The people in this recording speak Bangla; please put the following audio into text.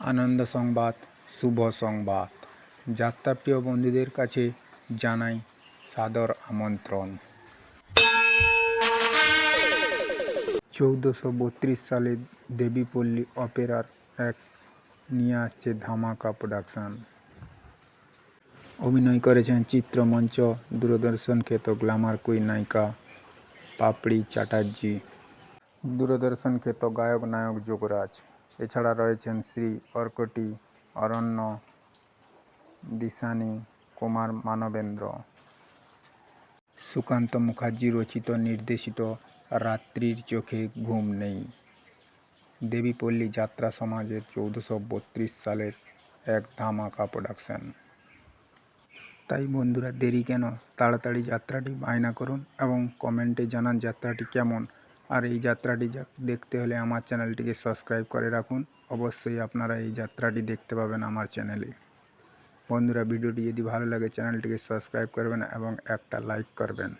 আনন্দ সংবাদ, শুভ সংবাদ। যাত্রাপ্রিয় বন্ধুদের কাছে জানাই সাদর আমন্ত্রণ। চৌদ্দশো বত্রিশ সালে দেবীপল্লী অপেরার এক নিয়ে আসছে ধামাকা প্রোডাকশান অভিনয় করেছেন চিত্রমঞ্চ, দূরদর্শন খ্যাত গ্ল্যামার কুইন নায়িকা পাপড়ি চ্যাটার্জি, দূরদর্শন খ্যাত গায়ক নায়ক যোগরাজ। এছাড়া রয়েছেন শ্রী অর্কটি, অরণ্য, দিশানি, কুমার মানবেন্দ্র। সুকান্ত মুখার্জি রচিত, নির্দেশিত, রাত্রির চোখে ঘুম নেই। দেবীপল্লী যাত্রা সমাজের চৌদ্দশো বত্রিশ সালের এক ধামাকা প্রোডাকশন তাই বন্ধুরা, দেরি কেন? তাড়াতাড়ি যাত্রাটি বায়না করুন এবং কমেন্টে জানান যাত্রাটি কেমন? আর এই যাত্রাটি দেখতে হলে আমার চ্যানেলটিকে সাবস্ক্রাইব করে রাখুন। অবশ্যই আপনারা এই যাত্রাটি দেখতে পাবেন আমার চ্যানেলে। বন্ধুরা, ভিডিওটি যদি ভালো লাগে, চ্যানেলটিকে সাবস্ক্রাইব করবেন এবং একটা লাইক করবেন।